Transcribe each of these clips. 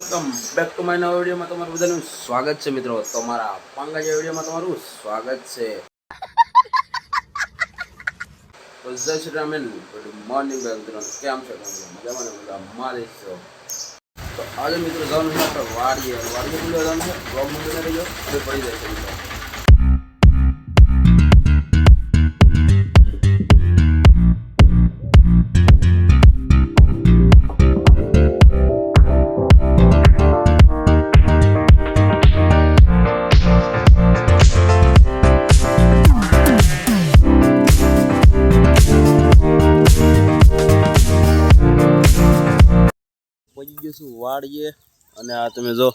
Welcome back to my નવા વિડીયોમાં તમારું બધાનું સ્વાગત છે મિત્રો. તમારા પાંગાજા વિડીયોમાં તમારું સ્વાગત છે. તો જય રામેન ગુડ મોર્નિંગ મિત્રો કેમ છો તમે? મજામાં ને બધા? મારી છો. તો આજે મિત્રો, જવાનું છે આપણે વાડીએ. વાડીએ બોલ્યો જવાનું છે? બ્લોગ મૂકીને રહીજો હવે પડી જાય છે મિત્રો. ગયો વાડીએ. અને આ તમે જો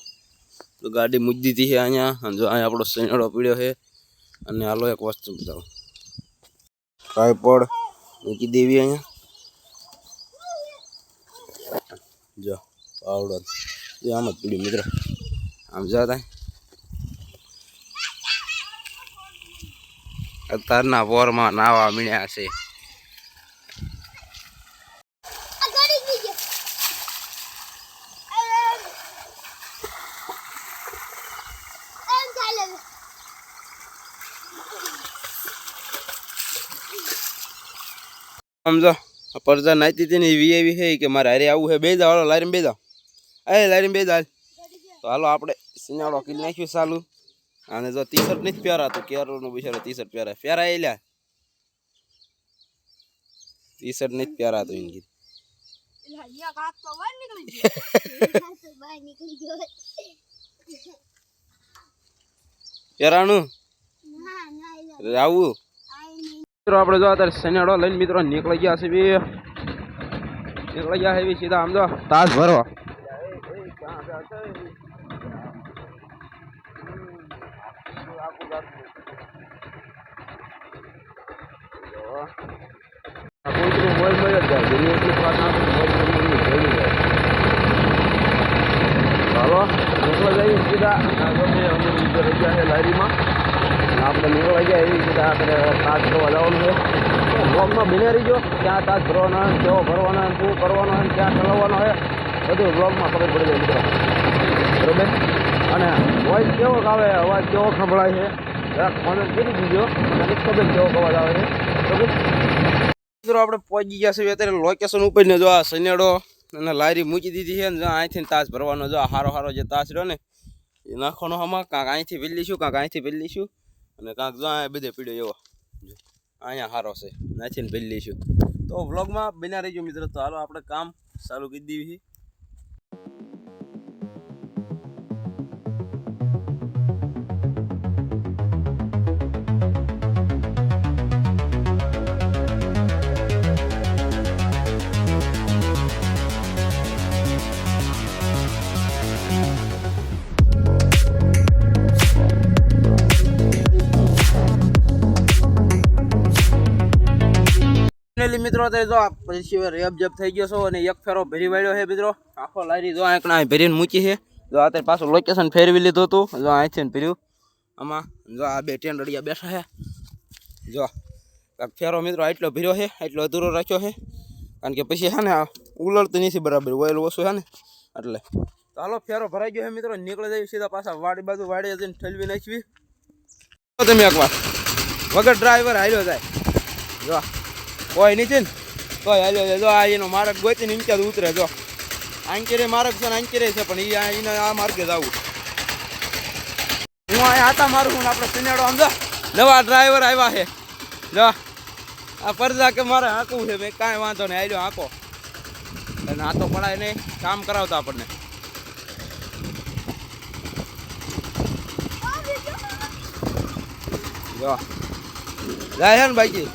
ગાડી મૂકી દીધી છે અહીંયા. જો અહીંયા આપણો સૈનડો પીડ્યો છે. અને હાલો એક વસ્તુ બતાવો. ટ્રાયપોડ મૂકી દેવી અહીંયા. જો પાવડો એ આમ જ પીડ્યું, મિત્રો. આમ જા તા અત્યારના વોરમાં નાવા મીણ્યા છે. સમજો? પરજા નાતી હતી ને એવી એવી છે કે મારે હારે આવું છે. બે જાવ હાલો લારીને બે જાઓ. એ લારીને બે જાવ તો હાલો આપણે સિનાળો કીધી નાખ્યું ચાલુ. અને જો ટી શર્ટ નથી પહેરા તો કેરોનું બિચારો ટી શર્ટ પહેરા પહેરા એ લ્યા ટી શર્ટ નથી પહેરા તો એને કીધું પહેરાનું આવું. મિત્રો, આપણે જો અત્યારે શનિયાળો લઈને મિત્રો નીકળી ગયા છે બી નીકળી ગયા છે બી સીધા આમ જો તાજ ભરો ચાલો નીકળી જઈએ સીધા. લારીમાં અને મેળો આવી જાય એવી રીતે આપણે તાજ ભરવા જવાનું છે. બ્લોગમાં બિને રહીજો ક્યાં તાજ ભરવાના કેવો ભરવાના શું કરવાનો હોય ક્યાં ચલાવવાનો હોય, બધું બ્લોગમાં ખબર પડી જાય મિત્રો. બરોબર? અને વોઇસ કેવો આવે અવાજ કેવો સંભળાય છે? જરાક કોમેન્ટ કરી દીજો. અને ખબર કેવો અવાજ આવે છે? બરોબર? મિત્રો, આપણે પહોંચી ગયા છીએ અત્યારે લોકેશન ઉપર ને જો આ સનેડો અને લારી મૂકી દીધી છે ને અહીંથી તાજ ભરવાનો જો હારો હારો જે તાજ રહ્યો ને, એ નાખવાનો હમણાં. કાંક અહીંથી વેલીશું કાંક અહીંથી વેલીશું અને કાંક જો આ બધે પીડ્યો એવો. અહીંયા હારો છે. નાચીને ભરી લઈશું તો વ્લોગમાં બિના રહીજો મિત્રો. તો હાલો આપણે કામ ચાલુ કરી દેવી મિત્રો તે જો આ પછી રેબ જબ થઈ ગયો છો અને એક ફેરો ભરી વાળ્યો છે, મિત્રો. આખો લારી જો આંકણા ભરીને મૂકી છે. જો અત્યારે પાછું લોકેશન ફેરવી લીધું હતું. જો અહીંથી ભર્યું. આમાં જો આ બે ટેન્ડડિયા બેઠા છે. જો ફેરો મિત્રો આટલો ભર્યો છે, આટલો અધૂરો રાખ્યો છે. કારણ કે પછી છે ને આ ઉલળતું નથી બરાબર, ઓઇલ ઓછું છે ને. એટલે હાલો, ફેરો ભરાઈ ગયો છે, મિત્રો. નીકળી જાય સીધા પાછા વાડી બાજુ વાડી જઈને ઠલવી નાખવી તમે એકવાર વગર ડ્રાઈવર હાલ્યો જાય. જો કોઈ નથી ને કોઈ હાલ્યો જો આ એનો માર્ગ ગોતીને ઇન્ચાર ઉતરે, જો. આંકેરે માર્ગ છે ને આંકેરે છે, પણ એ એને આ માર્ગે જ આવું. હું અહીંયા આતા મારું હું આપણે સિનેડો આમ જો. નવા ડ્રાઈવર આવ્યા છે. જો. આ પરજા કે મારે હાંકવું છે, મેં કાંઈ વાંધો નહીં આવ્યો હાંકો. અને આ તો પડાય નહીં, કામ કરાવતા આપણને. જો. જાય છે ને બાકી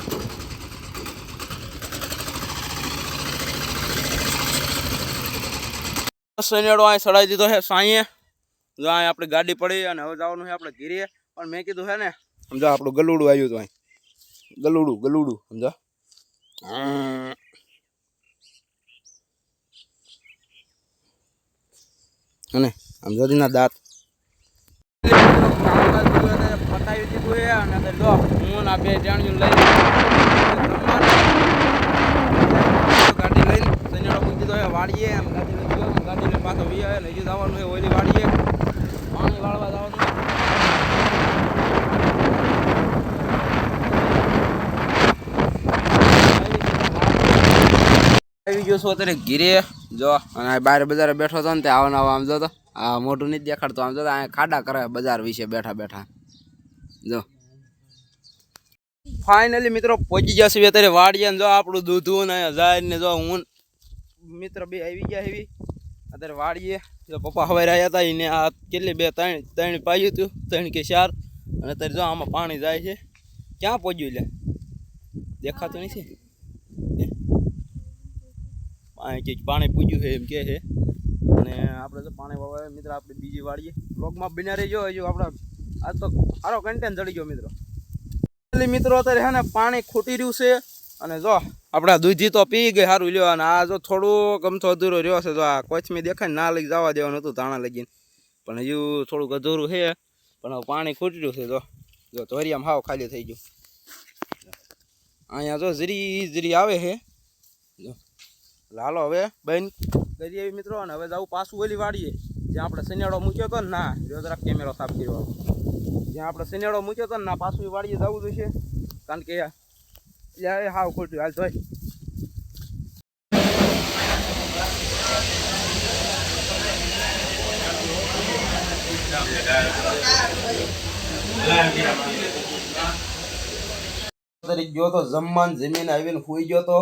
સનેડો અહીં સડાઈ દીધો છે સાંઈએ. જો અહીં આપણી ગાડી પડી અને હવે જવાનું છે આપણે ઘીરીએ. પણ મેં કીધું છે ને, સમજા આપણું ગલુડું આવ્યું હતું અહીં. ગલુડું ગલુડું, સમજા. અને સમજો ના દાંત. પતાવી દીધું છે અને જો હું ના બે જાણ્યું લઈ ગાડી લઈને. સનેડો મૂકી દીધો વાળીએ એમ ગાડી લઈ ગયો ગાડી નાખીને ને હજી જવાનું છે, ઓલી વાડીએ. પાણી વાળવા જવાનું છું. બેઠો હતો ને તે આવા આમ જો આ મોઢું નથી દેખાડતો આમ જો તો ખાડા કરે બજાર વિશે બેઠા બેઠા. જો. ફાઇનલી મિત્રો પહોંચી ગયા છીએ અત્યારે વાડીએ જો આપણું દૂધું ને જો હું મિત્ર બે આવી ગયા એવી. અત્યારે વાળીએ. જો પપ્પા હવાઈ રહ્યા હતા એને આ કેટલી બે, ત્રણ ત્રણ પાયું હતું ત્રણ કે ચાર. અને અત્યારે જો આમાં પાણી જાય છે. ક્યાં પહોંચ્યું લે? દેખાતું નથી. પાણી પાણી પૂજ્યું છે એમ કે છે. અને આપણે તો પાણી વાળવા મિત્ર, આપણે બીજી વાળીએ. બ્લોગમાં બિના રહેજો, હજુ આપણે આ તો સારો કન્ટેન્ટ ચડી ગયો મિત્રો. મિત્રો, અત્યારે છે ને પાણી ખૂટી રહ્યું છે. અને જો આપણા દૂધી તો પી ગઈ સારું લ્યો, અને આ જો થોડુંક અમથો અધૂરો રહ્યો છે તો આ કોચમી દેખાય ના લઈ જવા દેવાનું હતું તાણા લગીને. પણ હજુ થોડુંક અધૂરું છે, પણ પાણી ખૂટ્યું છે, જો. જો, ધોરિયામ હાવ ખાલી થઈ ગયું. અહીંયા જો જરી જરી આવે છે. લાલો હવે બેન કરી એવી મિત્રો, અને હવે જવું પાછું ઓલી વાડીએ, જ્યાં આપણે શનિયાળો મૂક્યો હતો ને, ના જરાક કેમેરો સાફ કર્યો. જ્યાં આપણે શનિયાળો મૂક્યો હતો ને, ના, પાછું વાળીએ જવું જોઈશે કારણ કે એટલે હાવ ખોટ્યું હાલ અત્યારે ગયો તો જમવાન જમીન આવીને સુઈ ગયો તો.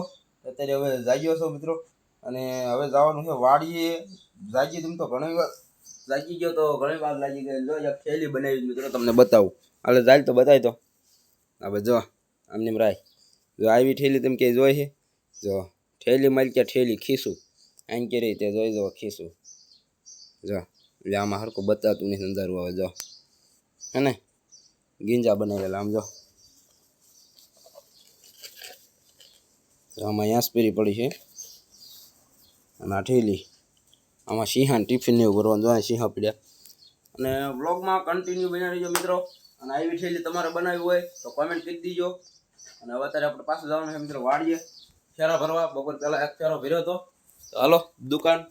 અત્યારે હવે જાગ્યો છો મિત્રો. અને હવે જવાનું છે વાડીએ. જાગી તેમ તો ઘણી વાર. જાગી ગયો તો ઘણી વાર લાગી ગયો. જો થેલી બનાવી મિત્રો, તમને બતાવું. હાલે જાય તો બતાવી તો. હવે જો આમને રાય. જો આવી ઠેલી તેમ કે જોઈ છે જો, ઠેલી મળી કે ઠેલી ખીસું. આમ કે રીતે જોઈ જો, ખીસું. જો એટલે આમાં હરકું બતાવતું નહીં અંધારું હવે જો. હે ને? ગીંજા બનાવેલા, આમ જો. આમાં યાસપીરી પડી છે. અને આ ઠેલી. આમાં સિંહાન ટિફિન એવું ભરવાનું જોઈએ સિંહા પીડ્યા. અને વ્લોગમાં કન્ટિન્યુ બનાવી દેજો મિત્રો. અને આવી ઠેલી તમારે બનાવી હોય તો કોમેન્ટ કરી દીજો. અને હવે અત્યારે આપણે પાછું જવાનું છે મિત્રો વાડીએ. ફેરા ભરવા. બપોર પહેલાં એક ફેરો ભર્યો હતો. તો હાલો દુકાન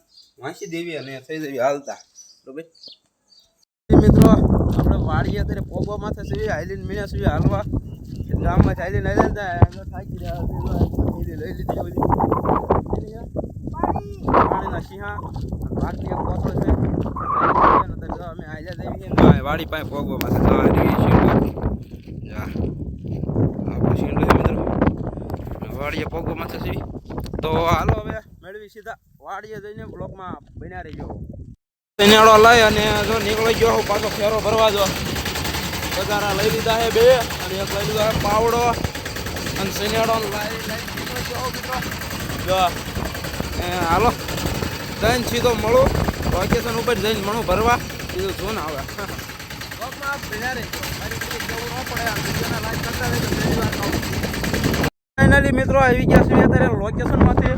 વાંચી દેવી અને થઈ જવી હાલતા. બરોબર? મિત્રો આપણે વાડીએ અત્યારે પોગવા માથે સીવી હાઈલીન મીના સુધી હાલવા. ગામમાં ચાલીને આવ્યા હતા થાકી રહ્યા લઈ લીધી ઓલી. પાણીના સિંહા બાકી એક કોથળો છે. અમે આજા દેવી વાડી પાસે પોગવા માથે જવા રહી છે જા આપણું શીંડું છે મિત્રો વાડીએ પોગવા માથે સીવી તો હાલો હવે, મેળવી સીધા વાડીએ જઈને બ્લોકમાં બન્યા રહીજો. શનિયાળો લઈ અને જો નીકળી ગયો પાછો ફેરો ભરવા જો. બધાના લઈ લીધા છે બે, અને એક લઈ લીધો પાવડો. અને શનિયાળો લઈ લઈ ગયો મિત્રો. જો હાલો, જઈને સીધો મળું. વેકેશન ઉપર જઈને મળું ભરવા. સીધું શું ને આવે ફાઇનલી મિત્રો આવી ગયા છીએ અત્યારે લોકેશનમાંથી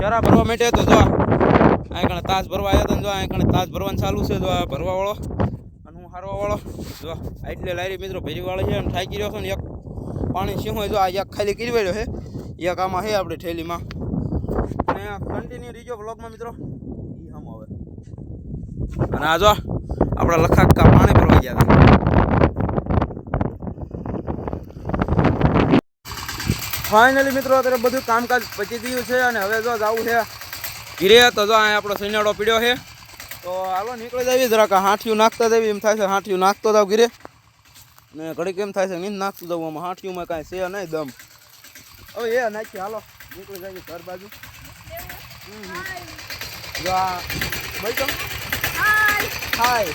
જરા ભરવા માટે તો જો અહીં કણે તાજ ભરવા આવ્યા હતા જો અહીં કણે તાજ ભરવાનું ચાલુ છે જો આ ભરવાવાળો. અને હું હારવાવાળો. જો એટલે લારી મિત્રો ભેરીવાળો છે અને થાકી રહ્યો છે ને એક પાણી સિંહ જો આ એક ખાલી કરી વાળ્યો છે. એક આમાં છે આપણે થેલીમાં. અને કન્ટિન્યુ રીજો બ્લોગમાં મિત્રો. એ હમ હવે અને આ જો આપણા લખાક્કા પાણી ભરવા ગયા હતા. ફાઇનલી મિત્રો અત્યારે બધું કામકાજ પચી ગયું છે અને હવે જો જવું છે ઘીરે તો જો અહીંયા આપણો સૈનાડો પીડ્યો છે. તો હાલો નીકળી જાવી જરાક હાંઠિયું નાખતા જવી એમ થાય છે હાંઠિયું નાખતો જાવ ઘીરે. ને ઘડીક એમ થાય છે નહીં નાખતું જવું આમાં. હાંઠિયુંમાં કાંઈ છે નહીં દમ. હવે એ નાખી હાલો. નીકળી જાય ઘર બાજુ. જો આ હાય